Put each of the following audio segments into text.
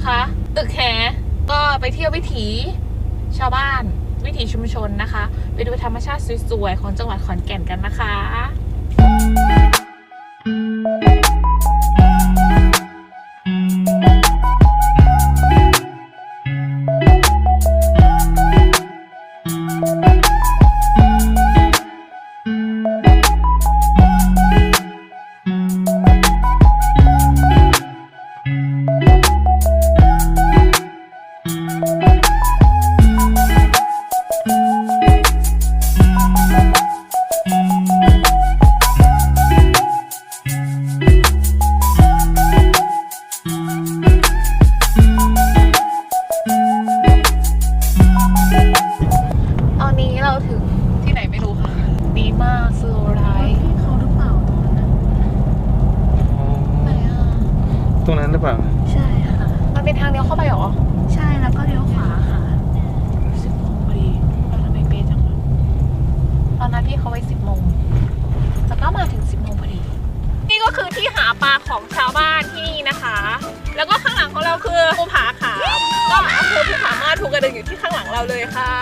นะคะ ตึกแหก็ไปเที่ยววิถีชาวบ้านวิถีชุมชนนะคะ ไปดูธรรมชาติสวยๆ ของจังหวัดขอนแก่นกันนะคะ ของชาวบ้านที่นี่นะคะ แล้วก็ข้างหลังของเราคือภูผาขามก็อำเภอภูผาม่านภูกระดึงอยู่ที่ข้างหลังเราเลยค่ะ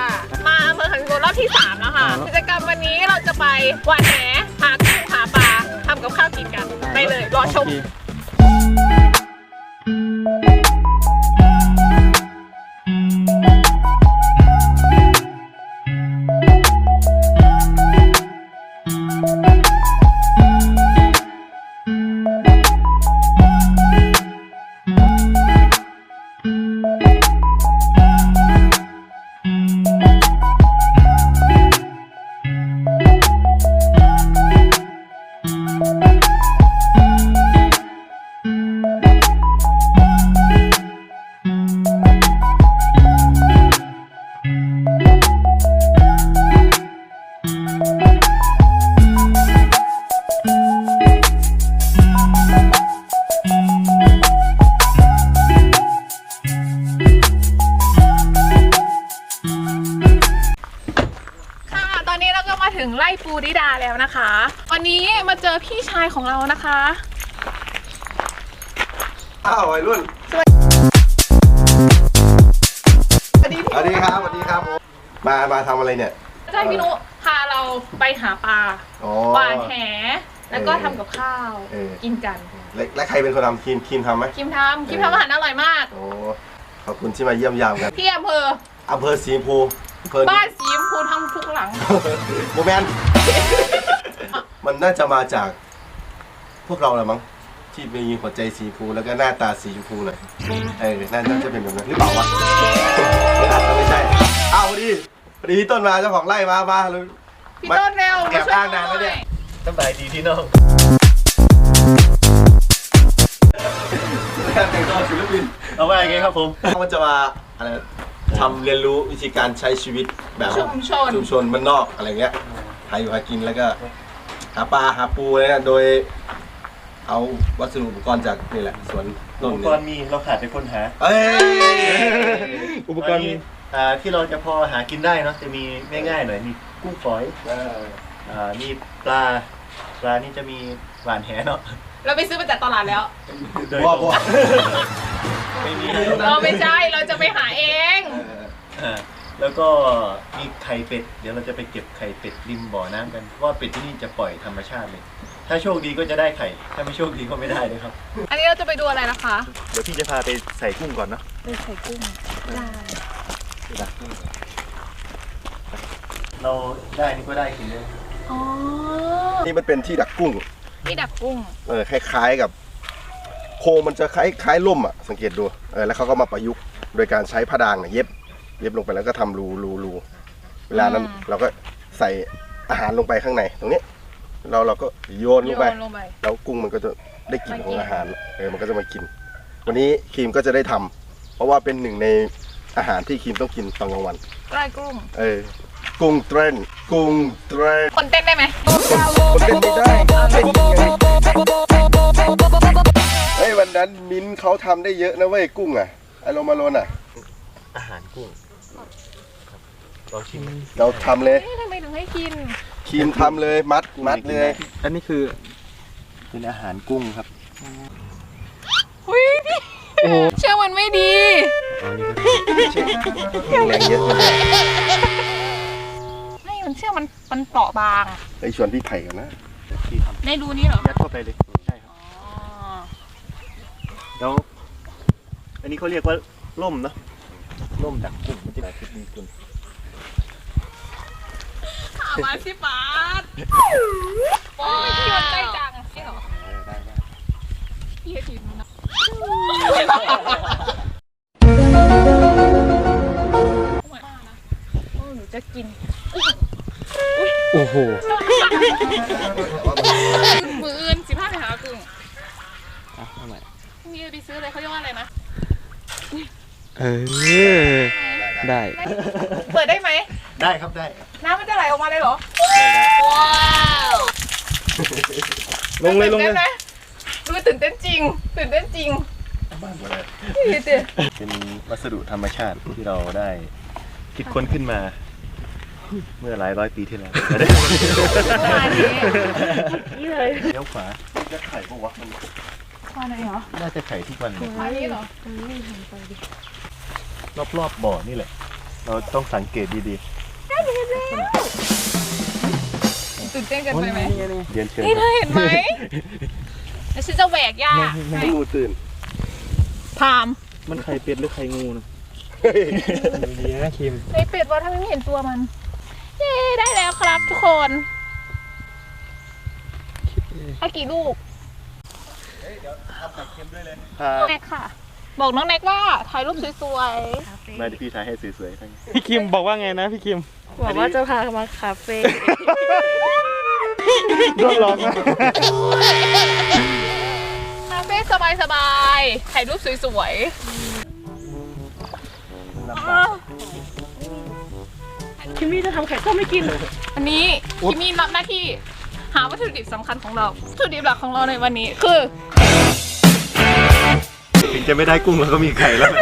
มาอำเภอขันโกรอบที่สามแล้วค่ะกิจกรรมวันนี้เราจะไปหวานแหหากุ้งหาปลาทำกับข้าวกินกันไปเลยรอชม ไร่ปูดิดาแล้วนะคะ วันนี้มาเจอพี่ชายของเรานะคะอ้าววัยรุ่นสวัสดีพี่สวัสดีครับสวัสดีครับผมมามาทำอะไรเนี่ย ใช่พี่นุพาเราไปหาปลาอ๋อ หวานแหแล้วก็เออทำกับข้าว เออ กินกันและและใครเป็นคนทำทีมทีมทำไหม คิมทำคิมทำอาหารอร่อยมาก โอ้ขอบคุณที่มาเยี่ยมยามกัน ที่อำเภออำเภอสีชมพูอำ เภอบ้านสีชมพูทั้งทุกหลัง โมแมนมันน่าจะมาจาก พวกเราแหละมั้งที่มีหัวใจสีชมพูแล้วก็หน้าตาสีชมพูหน่อยเออน่าน่าจะเป็นแบบนั้นหรือเปล่าวะไม่ใช่อ้าวพอดีพอดีพี่ต้นมาเจ้าของไร่มามาเลยพี่ต้นเร็วแอบมาช่วยอ้างนานแล้วเนี่ยสบายดีพี่น้องการแต่งตัวศิลปินเอาไว้ไงครับผมมันจะมาอะไร ทำเรียนรู้วิธีการใช้ชีวิตแบบชุมชน ชุมชนบ้านนอกอะไรเงี้ยหาอยู่หากินแล้วก็ หาปลาหาปูอะไรเนี่ยโดย เอาวัสดุอุปกรณ์จากนี่แหละสวนอุต้นปนี่กรณ์มีเราขาดแต่คนหาเอ้ยอุปกรณ์อ่าที่เราจะพอหากินได้เนาะจะมีง่ายๆหน่อยมีกุ้งฝอยเอออ่ามีปลาปลานี่จะมีหวานแหเนาะเราไปซื้อมาจากตลาดแล้ว โดยพ่อตรง พ่อไม่มีเราไม่ใช่เราจะไปหาเอง อ่าแล้วก็มีไข่เป็ด เดี๋ยวเราจะไปเก็บไข่เป็ดริมบ่อน้ำกันเพราะว่าเป็ดที่นี่จะปล่อยธรรมชาติเลย ถ้าโชคดีก็จะได้ไข่ ถ้าไม่โชคดีก็ไม่ได้เลยครับ อันนี้เราจะไปดูอะไรนะคะเดี๋ยวพี่จะพาไปใส่กุ้งก่อนเนาะไปใส่กุ้งได้เราได้นี่ก็ได้กินเลย อ๋อนี่มันเป็นที่ดักกุ้ง นี่ดักกุ้ง เออคล้ายๆกับ โครงมันจะคล้ายคล้ายล่มอะสังเกตดูเออแล้วเขาก็มาประยุกต์โดยการใช้ผ้าดางเนี่ยเย็บ เย็บลงไปแล้วก็ทำรูรูรูเวลานั้นอืมเราก็ใส่อาหารลงไปข้างในตรงนี้เราเราก็โยนลโยงไปนลงไป แล้วกุ้งมันก็จะได้กลิ่นมากิน ของอาหาร เออ มันก็จะมากิน วันนี้ครีมก็จะได้ทำ เพราะว่าเป็นหนึ่งในอาหารที่ครีมต้องกินตอนกลางวัน ใกล้กุ้งเออ กุ้งเทรนกุ้งเทรนคนเต้นได้ไหม คนเต้นไม่ได้เต้นยังไงเฮ้ยวั นนั้นมิ้นท์เขาทำได้เยอะนะเว้ยกุ้งอะไอโรมาโลนอะ อาหารกุ้งเราชิมเราทำเลยเอ๊ะทำไมถึงให้กิน ครีมทำเลยมัดมัดเลย อันนี้คือเป็นอาหารกุ้งครับอุ้ยพี่เชื่อมันไม่ดีอ๋อนี่ก็แรงเยอะเลยไม่มันเชื่อมันมันเปราะบางไอชวนพี่ไผ่กันนะที่ทในรูนี้เหรอำยัดเข้าไปเลยใช่ครับอ๋อ แล้วอันนี้เขาเรียกว่าล่มเนอะล่มดักกุ้งมันจะแบบมีคุณถามมาสิบาทว้าวพี่มันใกล้จังใช่เหรอได้ได้พี่ให้ทีมนะหนูจะกิน โอ้โหมืออื่นสิบห้าไปหากึ่งอะเอาใหม่พ รุ่งนี้ไปซื้ออะไรเขาเรียกว่าอะไรนะ เออ ได้ เปิดได้ไหม ได้ครับได้ น้ำมันจะไหลออกมาเลยเหรอ ว้าวลงเลยลงเลยตื่นต้นไหมดูตื่นเต้นจริง ตื่นเต้นจริง บ้านหมดเลยพี่เต้เป็นวัสดุธรรมชาติที่เราได้คิดค้นขึ้นมา เมื่อหลายร้อยปีที่แล้วเมื่อวานนี้นี่เลยเลี้ยวขวาจะไข่ปะวะมัน มาไหนเหรอน่าจะไข่ทุกวันเลยมานี่เหรอรอบๆบ่อนี่แหละ เราต้องสังเกตดีตื่นเต้นเกันไปไหมๆ เรียนเชิญนี่คเธรับอเห็นไหมเดี๋ยวฉันจะแหวกหญ้าให้งูตื่น พามมันไข่เป็ดหรือไข่งูนะดีนะคิมไอเป็ดว่าถ้าไม่เห็นตัวมัน เย้ได้แล้วครับทุกคนเอากี่ลูก พาแน็กค่ะ บอกน้องแน็กว่าถ่ายรูปสวยมาที่พี่ถ่ายให้สวยๆทั้งพี่คิมบอกว่าไงนะพี่คิมบอกว่าจะพามาคาเฟ่โดนหลอกนะๆคาเฟ่สบายๆถ่ายรูปสวยลำบากคิมมี่จะทำไข่ต้มไม่กิน ๆ อันนี้คิมมี่รับหน้าที่หาวัตถุดิบสำคัญของเราวัตถุดิบหลักของเราในวันนี้คือ ถึงจะไม่ได้กุ้งแล้วก็มีไข่แล้ว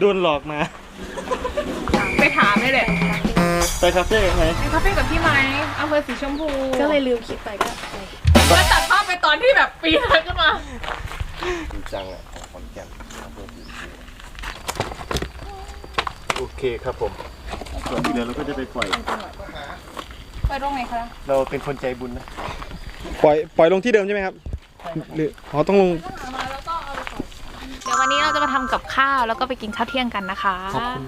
โดนหลอกมา ไปถามเลยแหละไปคาเฟ่ไหมไปคาเฟ่กับพี่ไหมอำเภอสีชมพูก็เลยลืมคิดไปก็ไปแล้วตัดภาพไปตอนที่แบบปีนขึ้นมาจริงจังอะของขอนแก่นอำเภอศรีชมพูโอเคครับผมส่วนที่เหลือเราก็จะไปปล่อย ไปตรงไหนคะเราเป็นคนใจบุญนะ ปล่อยปล่อยลงที่เดิมใช่ไหมครับ หรืออ๋อต้องลงเดี๋ย ววันนี้เราจะมาทำกับข้าวแล้วก็ไปกินข้าวเที่ยงกันนะคะขอบคุณ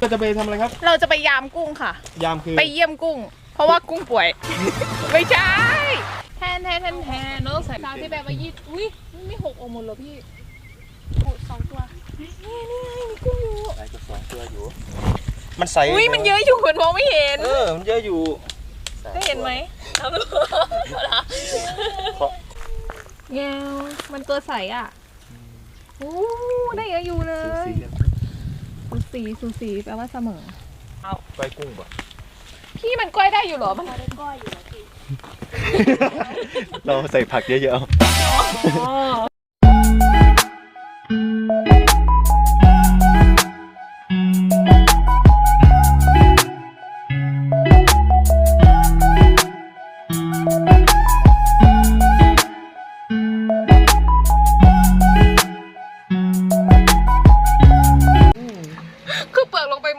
ก็จะไปทำอะไรครับ เราจะไปยามกุ้งค่ะ ยามคือไปเยี่ยมกุ้ง เพราะว่ากุ้งป่วย ไม่ใช่แทนแทนแทนแทนเนอะใส่ตามที่แบบว่ายี่อุ้ยมีหกองค์หมดเลยพี่โอ้สองตัวนี่นี่ไงมีกุ้งอยู่ได้ก็สองตัวอยู่ มันใสอุ้ยมันเยอะอยู่มันมองไม่เห็น เออ มันเยอะอยู่ ได้เห็นไหมเอาดูแงวมันตัวใสอะโอ้ได้เยอะอยู่เลสูยสีกันสูสีสูสีแปลว่าเสมอปล่อยกุ้งป่ะพี่มันก้อยได้อยู่เหรอมันเราใส่ผักเยอะๆ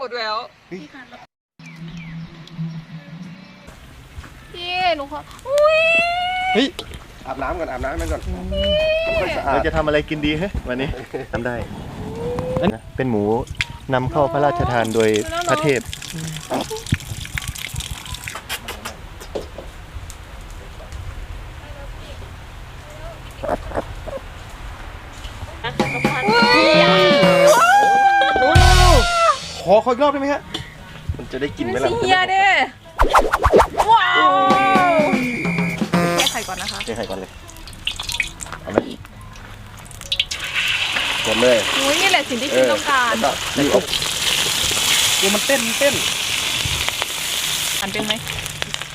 มดแล้ว พี่หนูขออุ้ยเฮ้ยอาบน้ำก่อนอาบน้ำกันก่อนไม่ค่อยสะอาเราดจะทำอะไรกินดีฮะวันนี้ทำได้นะเป็นหมูนำเข้าพระราชทานโดยพระเทพ ขอขออีกรอบได้ไหมฮะ มันจะได้กินไหมล่ะเฮียเด้ว้าวแค่ไข่ก่อนนะคะเทไข่ก่อนเลย เอาไหมกดเลยอุ้ยนี่แหละสิ่งที่คิดต้องการแล้วก็นี่อบตัวมันเต้นมันเต้นอันเป็นไหม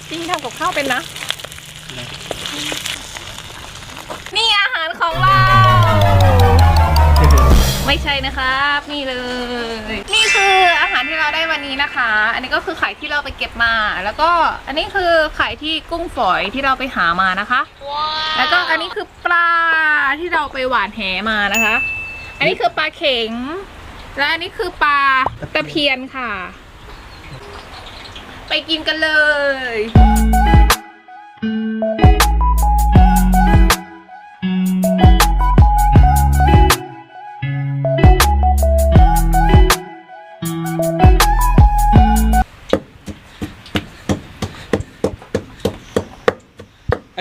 จริงทำกับข้าวเป็นนะ นี่อาหารของเรา ไม่ใช่นะครับ นี่เลยนี่ คืออาหารที่เราได้วันนี้นะคะ อันนี้ก็คือไข่ที่เราไปเก็บมา แล้วก็อันนี้คือไข่ที่กุ้งฝอยที่เราไปหามานะคะ แล้วก็อันนี้คือปลาที่เราไปหวานแหมานะคะ อันนี้คือปลาเข็ง และอันนี้คือปลาตะเพียนค่ะ ไปกินกันเลย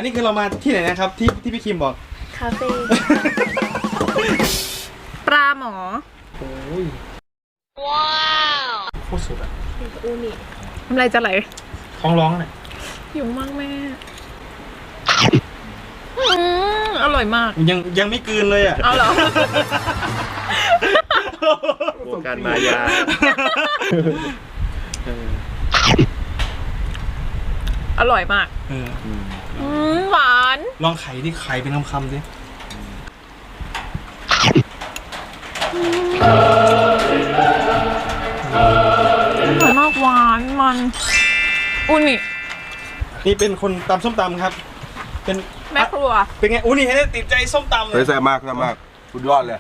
นนี้คือเรามาที่ไหนนะครับ ที่ที่พี่คิมบอก คาเฟ่ปลาหมอโอ้ยโคตรสุดอะอูนิน้ำลายจะไหลท้องร้องเลยหิวมากแม่อืมอร่อยมากยังยังไม่กลืนเลยอะเอาเหรอวงการมายาอร่อยมากเอออืมหวาน ลองไข่ที่ไข่เป็นคำๆสิอร่อยมากหวานมัน อุนินี่เป็นคนตำส้มตำครับ เป็นแม่ครัว เป็นไงอู้นี่ให้ได้ติดใจส้มตำเลเฮ้ยยแซ่บมากแซ่บมากสุดยอดเลย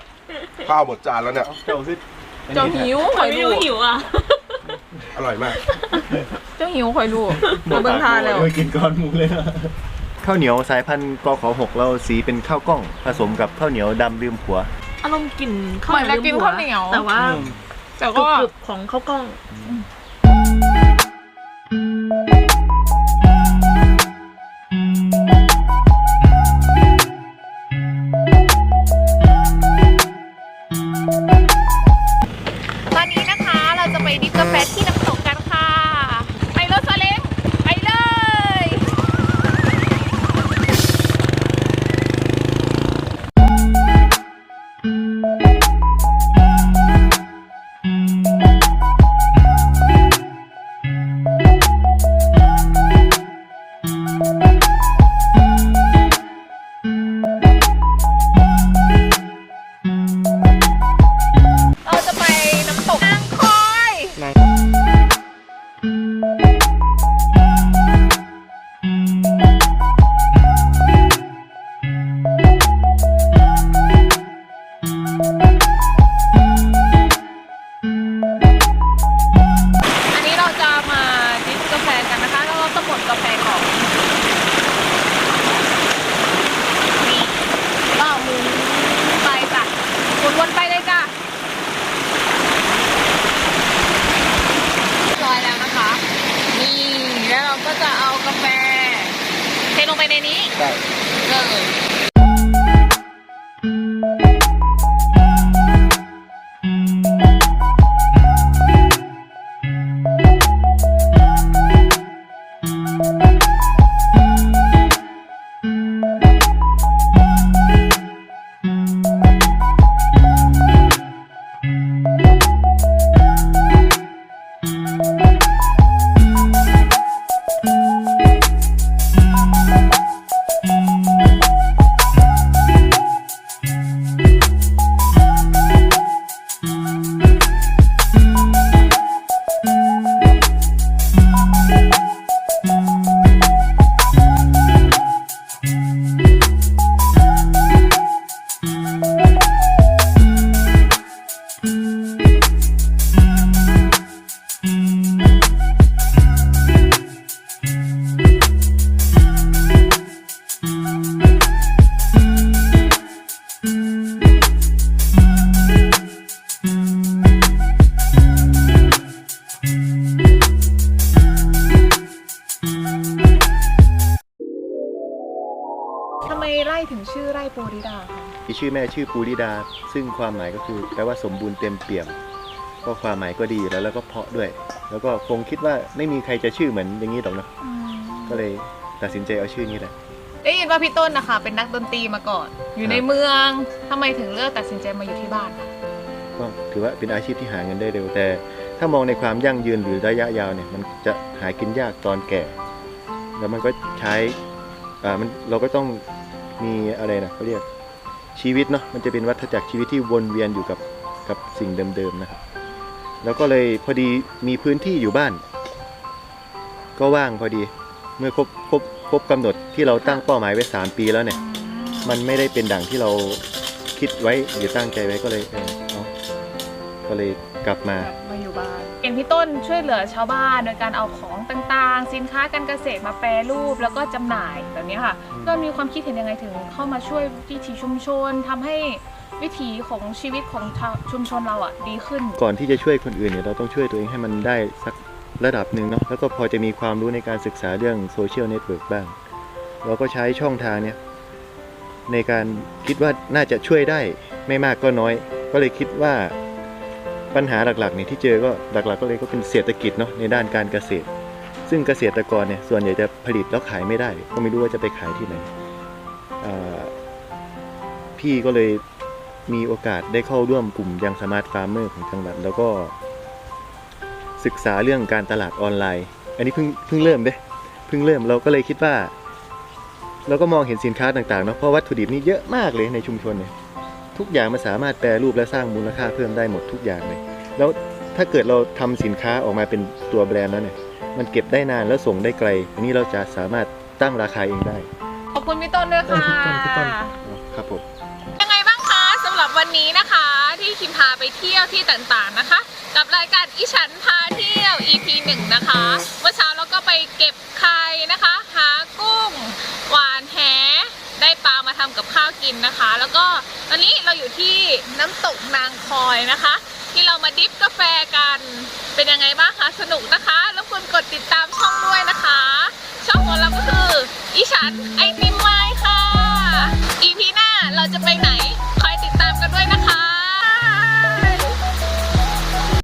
ข้าวหมดจานแล้วเนี่ย เจ้าสิเจ้าหิวคอยดูหิวอะ อร่อยมากเจ้าหิวคอยดูมาเบิ่งทานแล้วกินก้อนหมูเลยข้าวเหนียวสายพันธุ์กขหกเราสีเป็นข้าวกล้อง ผสมกับข้าวเหนียวดำลืมผัว อารมณ์กลิ่นข้าวเหมือนจะกินลืมข้าวเหนียว แต่ว่าแต่กรุก็บๆของข้าวกล้อง ไปในนี้ ได้เลยชื่อ ปูริดาคะมีชื่อแม่ชื่อปูริดา ซึ่งความหมายก็คือแปลว่าสมบูรณ์เต็มเปี่ยม ก็ความหมายก็ดีอยู่แล้วแล้วก็เพราะด้วย แล้วก็คงคิดว่าไม่มีใครจะชื่อเหมือนอย่างนี้หรอกเนอะก็เลยตัดสินใจเอาชื่อนี้แหละ ได้ยินว่าพี่ต้นนะคะ เป็นนักดนตรีมาก่อน อยู่ในครับ เมืองทำไมถึงเลือกตัดสินใจมาอยู่ที่บ้านคะก็ถือว่าเป็นอาชีพที่หาเงินได้เร็วแต่ ถ้ามองในความยั่งยืนหรือระยะยาวเนี่ยมันจะหากินยากตอนแก่ แล้วมันก็ใช้อ่ามันเราก็ต้อง มีอะไรนะเขาเรียกชีวิตเนาะมันจะเป็นวัฏจักรชีวิตที่วนเวียนอยู่กับกับสิ่งเดิมๆนะครับ แล้วก็เลยพอดีมีพื้นที่อยู่บ้าน ก็ว่างพอดีเมื่อครบครบครบกำหนดที่เราตั้งเป้าหมายไว้ 3 ปีแล้วเนี่ย มันไม่ได้เป็นดังที่เราคิดไว้หรือตั้งใจไว้ก็เลยเออเอาก็เลยกลับมาบ้า พี่ต้นช่วยเหลือชาวบ้านโดยการเอาของต่างๆ สินค้าการเกษตรมาแปรรูปแล้วก็จำหน่ายแบบนี้ค่ะอืมก็มีความคิดเห็นยังไงถึงเข้ามาช่วยวิถีชุมชนทำให้วิถีของชีวิตของชาวชุมชนเราอะดีขึ้น ก่อนที่จะช่วยคนอื่นเนี่ยเราต้องช่วยตัวเองให้มันได้สักระดับหนึ่งเนาะแล้วก็พอจะมีความรู้ในการศึกษาเรื่องโซเชียลเน็ตเวิร์กบ้าง เราก็ใช้ช่องทางเนี่ยในการคิดว่าน่าจะช่วยได้ไม่มากก็น้อย ก็เลยคิดว่า ปัญหาหลักๆเนี่ยที่เจอก็หลักๆ ก็เลยก็เป็นเศรษฐกิจเนาะในด้านการเกษตร ซึ่งเกษตรกรเนี่ยส่วนใหญ่จะผลิตแล้วขายไม่ได้ ก็ไม่รู้ว่าจะไปขายที่ไหนพี่ก็เลยมีโอกาสได้เข้าร่วมกลุ่มยังสมาร์ทฟาร์มเมอร์ของจังหวัดแล้วก็ศึกษาเรื่องการตลาดออนไลน์ อันนี้เพิ่งเพิ่งเริ่มเด้เพิ่งเริ่มเราก็เลยคิดว่า เราก็มองเห็นสินค้าต่างๆเนาะเพราะวัตถุดิบนี่เยอะมากเลยในชุมชนเนี่ย ทุกอย่างมันสามารถแปรรูปและสร้างมูลค่าเพิ่มได้หมดทุกอย่างเลย แล้วถ้าเกิดเราทำสินค้าออกมาเป็นตัวแบรนด์แล้วเนี่ย มันเก็บได้นานแล้วส่งได้ไกล อันนี้เราจะสามารถตั้งราคาเองได้ ขอบคุณพี่ต้นด้วยค่ะเออพี่ต้นพี่ต้นครับผมยังไงบ้างคะสำหรับวันนี้นะคะ ที่คิมพาไปเที่ยวที่ต่างๆนะคะ กับรายการอีฉันพาเที่ยว EP 1นะคะเมื่อเช้าเราก็ไปเก็บไข่นะคะ หากุ้ง หวานแห ได้ปลามาทำกับข้าวกินนะคะ แล้วก็ตอนนี้เราอยู่ที่น้ำตกนางคอยนะคะ ที่เรามาดิฟกาแฟกันเป็นยังไงบ้างคะสนุกนะคะแล้วนกดติดตามช่องด้วยนะคะ ช่องของเราก็คืออีฉันไอติมไวค่ะอีพีหน้าเราจะไปไหน